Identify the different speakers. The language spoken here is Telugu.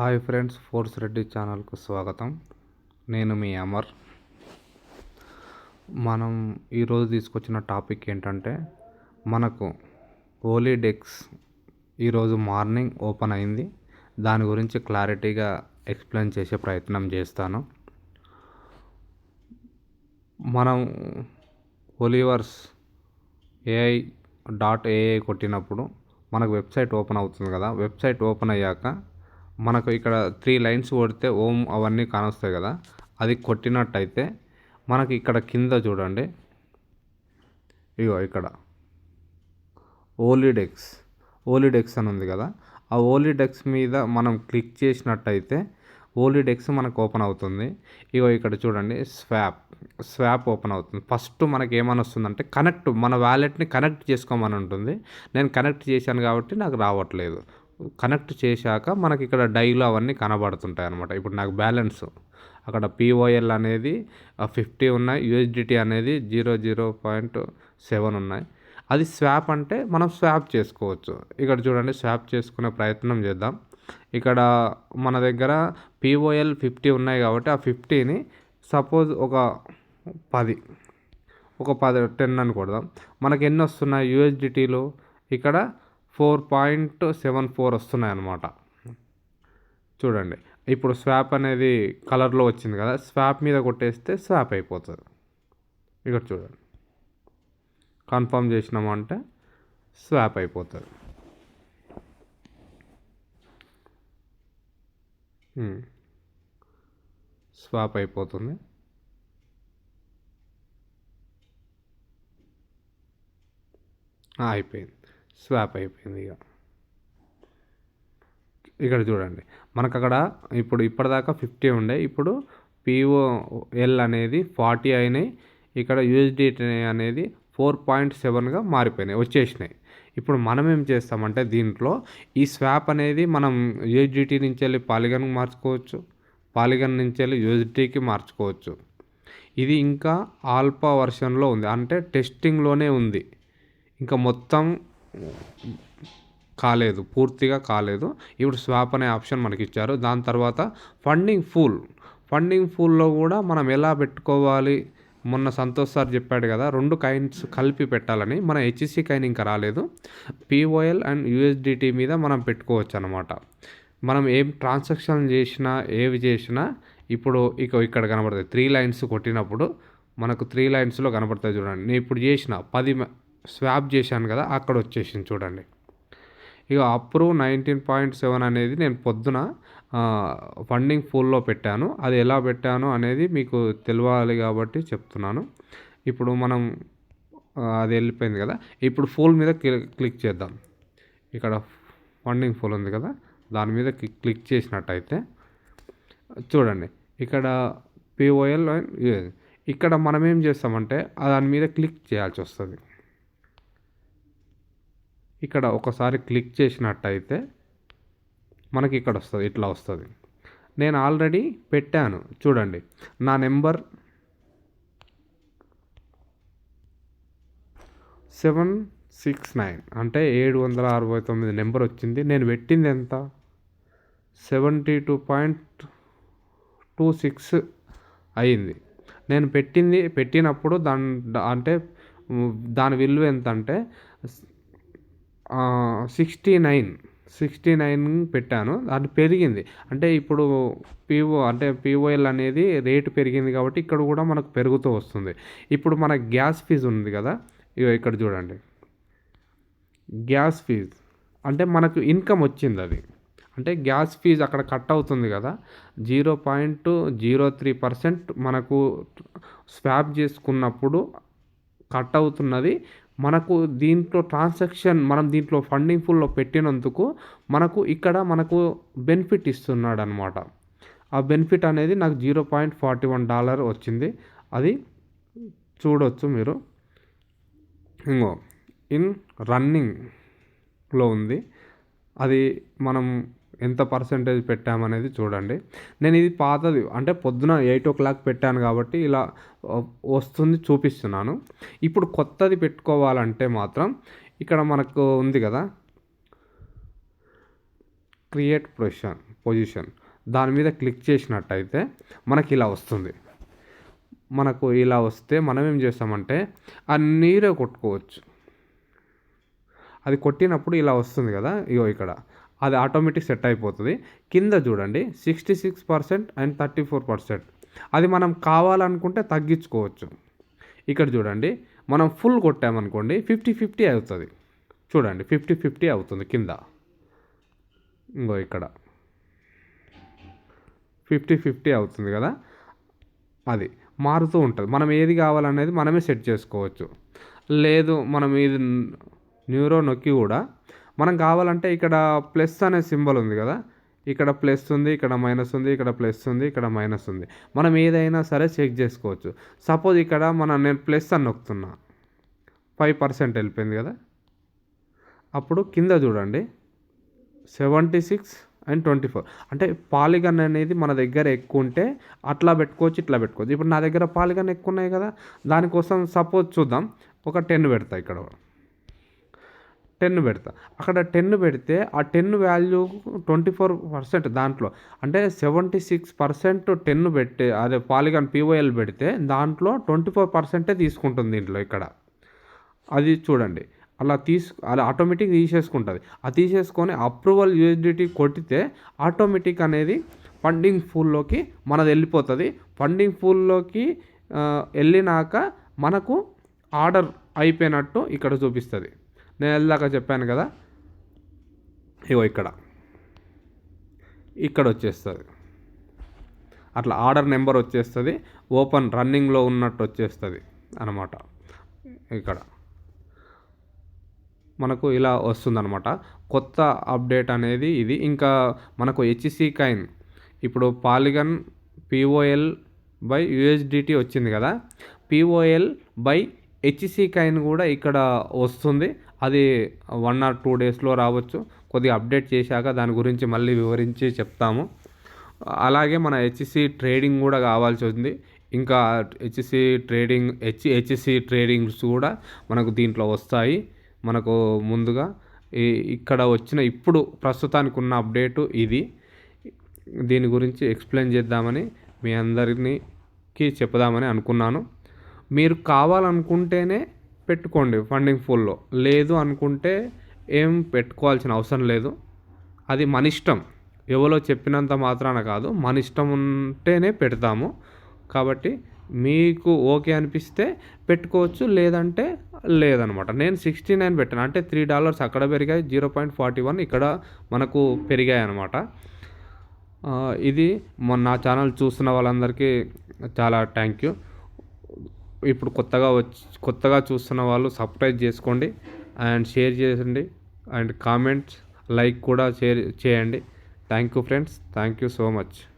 Speaker 1: హాయ్ ఫ్రెండ్స్ ఫోర్స్ రెడ్డి ఛానల్కు స్వాగతం. నేను మీ అమర్. మనం ఈరోజు తీసుకొచ్చిన టాపిక్ ఏంటంటే మనకు ఓలీ డెక్స్ ఈరోజు మార్నింగ్ ఓపెన్ అయింది. దాని గురించి క్లారిటీగా ఎక్స్ప్లెయిన్ చేసే ప్రయత్నం చేస్తాను. మనం ఓలీవర్స్ ఏఐ డాట్ ఏఐ కొట్టినప్పుడు మనకు వెబ్సైట్ ఓపెన్ అవుతుంది కదా వెబ్సైట్ ఓపెన్ అయ్యాక మనకు ఇక్కడ త్రీ లైన్స్ కొడితే ఓం అవన్నీ కానొస్తాయి కదా. అది కొట్టినట్టయితే మనకి ఇక్కడ కింద చూడండి. ఇగో ఇక్కడ. ఓలిడెక్స్ ఓలిడెక్స్ అని ఉంది కదా. ఆ ఓలిడెక్స్ మీద మనం క్లిక్ చేసినట్టయితే ఓలిడెక్స్ మనకు ఓపెన్ అవుతుంది. ఇగో ఇక్కడ చూడండి. స్వాప్ స్వాప్ ఓపెన్ అవుతుంది. ఫస్ట్ మనకి ఏమని వస్తుందంటే కనెక్ట్ మన వ్యాలెట్ని కనెక్ట్ చేసుకోమని ఉంటుంది. నేను కనెక్ట్ చేశాను కాబట్టి నాకు రావట్లేదు. కనెక్ట్ చేశాక మనకి ఇక్కడ డైలు అవన్నీ కనబడుతుంటాయి అనమాట ఇప్పుడు నాకు బ్యాలెన్స్. అక్కడ పిఓఎల్ అనేది ఫిఫ్టీ ఉన్నాయి. యూఎస్డిటీ అనేది జీరో జీరో పాయింట్ సెవెన్ ఉన్నాయి. అది స్వాప్ అంటే మనం స్వాప్ చేసుకోవచ్చు. ఇక్కడ చూడండి స్వాప్ చేసుకునే ప్రయత్నం చేద్దాం. ఇక్కడ మన దగ్గర పిఓఎల్ ఫిఫ్టీ ఉన్నాయి కాబట్టి ఆ ఫిఫ్టీని సపోజ్ ఒక పది ఒక పది టెన్ అని కొడదాం. మనకి ఎన్ని వస్తున్నాయి యూఎస్డిటీలో? ఇక్కడ ఫోర్ పాయింట్ సెవెన్ ఫోర్ వస్తున్నాయి అన్నమాట చూడండి ఇప్పుడు స్వాప్ అనేది కలర్లో వచ్చింది కదా స్వాప్ మీద కొట్టేస్తే స్వాప్ అయిపోతుంది. ఇక్కడ చూడండి కన్ఫర్మ్ చేసినామంటే స్వాప్ అయిపోతుంది. స్వాప్ అయిపోతుంది. అయిపోయింది. స్వాప్ అయిపోయింది ఇక. ఇక్కడ చూడండి. మనకు అక్కడ ఇప్పుడు ఇప్పటిదాకా ఫిఫ్టీ ఉండే. ఇప్పుడు పిఓఎల్ అనేది ఫార్టీ అయినాయి. ఇక్కడ యూఎస్డిటీ అనేది ఫోర్ పాయింట్ సెవెన్గా మారిపోయినాయి వచ్చేసినాయి. ఇప్పుడు మనం ఏం చేస్తామంటే దీంట్లో ఈ స్వాప్ అనేది మనం యూఎస్డిటీ నుంచి వెళ్ళి పాలిగన్కి మార్చుకోవచ్చు పాలిగన్ నుంచి వెళ్ళి యూఎస్డికి మార్చుకోవచ్చు. ఇది ఇంకా ఆల్ఫా వర్షన్లో ఉంది. అంటే టెస్టింగ్లోనే ఉంది. ఇంకా మొత్తం కాలేదు పూర్తిగా కాలేదు. ఇప్పుడు స్వాప్ అనే ఆప్షన్ మనకి ఇచ్చారు దాని తర్వాత ఫండింగ్ ఫుల్ ఫండింగ్ ఫుల్లో కూడా మనం ఎలా పెట్టుకోవాలి? మొన్న సంతోష్ సార్ చెప్పాడు కదా రెండు కైన్స్ కలిపి పెట్టాలని. మన హెచ్సి కైన్ ఇంకా రాలేదు. పిఓఎల్ అండ్ యూఎస్డిటీ మీద మనం పెట్టుకోవచ్చు అనమాట మనం ఏం ట్రాన్సాక్షన్ చేసినా ఏవి చేసినా ఇప్పుడు ఇక ఇక్కడ కనబడుతుంది త్రీ లైన్స్ కొట్టినప్పుడు మనకు త్రీ లైన్స్లో కనబడుతుంది చూడండి. నేను ఇప్పుడు చేసిన పది స్వాప్ చేశాను కదా అక్కడ వచ్చేసింది చూడండి. ఇక అప్రూవ్ నైన్టీన్ పాయింట్ సెవెన్ అనేది నేను పొద్దున ఫండింగ్ ఫుల్లో పెట్టాను. అది ఎలా పెట్టాను అనేది మీకు తెలియాలి కాబట్టి చెప్తున్నాను. ఇప్పుడు మనం అది వెళ్ళిపోయింది కదా. ఇప్పుడు ఫుల్ మీద క్లిక్ చేద్దాం. ఇక్కడ ఫండింగ్ ఫోల్ ఉంది కదా దాని మీద క్లిక్ చేసినట్టయితే చూడండి. ఇక్కడ పిఓఎల్ ఇక్కడ మనం ఏం చేస్తామంటే దాని మీద క్లిక్ చేయాల్సి వస్తుంది. ఇక్కడ ఒకసారి క్లిక్ చేసినట్టయితే మనకి ఇక్కడ వస్తుంది ఇట్లా వస్తుంది. నేను ఆల్రెడీ పెట్టాను చూడండి. నా నెంబర్ సెవెన్ సిక్స్ నైన్ అంటే ఏడు వందల అరవై తొమ్మిది నెంబర్ వచ్చింది. నేను పెట్టింది ఎంత? Seventy two point two six అయింది. నేను పెట్టింది పెట్టినప్పుడు దాని అంటే దాని విలువ ఎంత అంటే సిక్స్టీ నైన్ సిక్స్టీ నైన్ పెట్టాను. అది పెరిగింది. అంటే ఇప్పుడు పిఓ అంటే పిఓఎల్ అనేది రేటు పెరిగింది కాబట్టి ఇక్కడ కూడా మనకు పెరుగుతూ వస్తుంది. ఇప్పుడు మన గ్యాస్ ఫీజు ఉంది కదా. ఇక్కడ చూడండి. గ్యాస్ ఫీజ్ అంటే మనకు ఇన్కమ్ వచ్చింది అది. అంటే గ్యాస్ ఫీజు అక్కడ కట్ అవుతుంది కదా. Zero point zero three percent మనకు స్వాప్ చేసుకున్నప్పుడు కట్ అవుతున్నది. మనకు దీంట్లో ట్రాన్సాక్షన్ మనం దీంట్లో ఫండింగ్ ఫుల్లో పెట్టినందుకు మనకు ఇక్కడ మనకు బెనిఫిట్ ఇస్తున్నాడు అనమాట ఆ బెనిఫిట్ అనేది నాకు zero point forty one dollar వచ్చింది. అది చూడవచ్చు మీరు. ఇంకో ఇన్ రన్నింగ్లో ఉంది. అది మనం ఎంత పర్సంటేజ్ పెట్టామనేది చూడండి. నేను ఇది పాతది అంటే పొద్దున ఎయిట్ ఓ క్లాక్ పెట్టాను కాబట్టి ఇలా వస్తుంది చూపిస్తున్నాను. ఇప్పుడు కొత్తది పెట్టుకోవాలంటే మాత్రం ఇక్కడ మనకు ఉంది కదా. క్రియేట్ పొజిషన్ పొజిషన్ దాని మీద క్లిక్ చేసినట్టయితే మనకి ఇలా వస్తుంది. మనకు ఇలా వస్తే మనం ఏం చేస్తామంటే ఆ నీరే కొట్టుకోవచ్చు. అది కొట్టినప్పుడు ఇలా వస్తుంది కదా ఇగో ఇక్కడ. అది ఆటోమేటిక్ సెట్ అయిపోతుంది. కింద చూడండి sixty six percent and thirty four percent. అది మనం కావాలనుకుంటే తగ్గించుకోవచ్చు. ఇక్కడ చూడండి మనం ఫుల్ కొట్టామనుకోండి ఫిఫ్టీ ఫిఫ్టీ అవుతుంది. చూడండి ఫిఫ్టీ ఫిఫ్టీ అవుతుంది కింద. ఇంకో ఇక్కడ. ఫిఫ్టీ ఫిఫ్టీ అవుతుంది కదా? అది మారుతూ ఉంటుంది. మనం ఏది కావాలనేది మనమే సెట్ చేసుకోవచ్చు. లేదు మనం ఇది న్యూరో నొక్కి కూడా మనం కావాలంటే ఇక్కడ ప్లస్ అనే సింబల్ ఉంది కదా? ఇక్కడ ప్లస్ ఉంది ఇక్కడ మైనస్ ఉంది ఇక్కడ ప్లస్ ఉంది ఇక్కడ మైనస్ ఉంది. మనం ఏదైనా సరే చెక్ చేసుకోవచ్చు. సపోజ్ ఇక్కడ మన నేను ప్లస్ అని నొక్కుతున్నా. ఫైవ్ పర్సెంట్ వెళ్ళిపోయింది కదా? అప్పుడు కింద చూడండి. Seventy six and twenty four. అంటే పాలిగన్ అనేది మన దగ్గర ఎక్కువ ఉంటే అట్లా పెట్టుకోవచ్చు ఇట్లా పెట్టుకోవచ్చు. ఇప్పుడు నా దగ్గర పాలిగన్ ఎక్కువ ఉన్నాయి కదా? దానికోసం సపోజ్ చూద్దాం. ఒక టెన్ పెడతా ఇక్కడ. టెన్ పెడతా. అక్కడ టెన్ పెడితే ఆ ten value twenty four percent దాంట్లో. అంటే సెవెంటీ సిక్స్ పర్సెంట్ టెన్ పెట్టి అదే పాలిగాన్ పీఓఎల్ పెడితే దాంట్లో ట్వంటీ ఫోర్ పర్సెంటే తీసుకుంటుంది దీంట్లో ఇక్కడ. అది చూడండి. అలా తీసు అలా ఆటోమేటిక్ తీసేసుకుంటుంది. అది తీసేసుకొని అప్రూవల్ యూఎస్డిటీ కొట్టితే ఆటోమేటిక్ అనేది ఫండింగ్ ఫూల్లోకి మనది వెళ్ళిపోతుంది. ఫండింగ్ ఫూల్లోకి వెళ్ళినాక మనకు ఆర్డర్ అయిపోయినట్టు ఇక్కడ చూపిస్తుంది. నేను వెళ్ళాక చెప్పాను కదా? ఇగో ఇక్కడ. ఇక్కడ వచ్చేస్తుంది. అట్లా ఆర్డర్ నెంబర్ వచ్చేస్తుంది. ఓపెన్ రన్నింగ్లో ఉన్నట్టు వచ్చేస్తుంది అనమాట ఇక్కడ. మనకు ఇలా వస్తుందన్నమాట. కొత్త అప్డేట్ అనేది ఇది. ఇంకా మనకు హెచ్సి కైన్ ఇప్పుడు పాలిగన్ పిఓఎల్ బై యుఎస్డిటీ వచ్చింది కదా? పిఓఎల్ బై హెచ్సి కైన్ కూడా ఇక్కడ వస్తుంది. అది వన్ ఆర్ టూ డేస్లో రావచ్చు. కొద్దిగా అప్డేట్ చేశాక దాని గురించి మళ్ళీ వివరించి చెప్తాము. అలాగే మన హెచ్సి ట్రేడింగ్ కూడా కావాల్సి ఉంది ఇంకా HC trading H HC tradings కూడా మనకు దీంట్లో వస్తాయి. మనకు ముందుగా ఇక్కడ వచ్చిన ఇప్పుడు ప్రస్తుతానికి ఉన్న అప్డేటు ఇది. దీని గురించి ఎక్స్ప్లెయిన్ చేద్దామని మీ అందరికీ చెప్దామని అనుకున్నాను. మీరు కావాలనుకుంటేనే పెట్టుకోండి ఫండింగ్ ఫుల్లో లేదు అనుకుంటే ఏం పెట్టుకోవాల్సిన అవసరం లేదు. అది మన ఇష్టం. ఎవరో చెప్పినంత మాత్రాన కాదు. మన ఇష్టం ఉంటేనే పెడతాము. కాబట్టి మీకు ఓకే అనిపిస్తే పెట్టుకోవచ్చు. లేదంటే లేదనమాట. నేను సిక్స్టీ నైన్ పెట్టాను. అంటే త్రీ డాలర్స్ అక్కడ పెరిగాయి. జీరో పాయింట్ ఫార్టీ వన్ ఇక్కడ మనకు పెరిగాయి అనమాట. ఇది మొన్న నా ఛానల్ చూస్తున్న వాళ్ళందరికీ చాలా థ్యాంక్ యూ ఇప్పుడు కొత్తగా వచ్చి కొత్తగా చూస్తున్న వాళ్ళు సబ్స్క్రైబ్ చేసుకోండి అండ్ షేర్ చేయండి అండ్ కామెంట్స్ లైక్ కూడా షేర్ చేయండి. Thank you friends thank you so much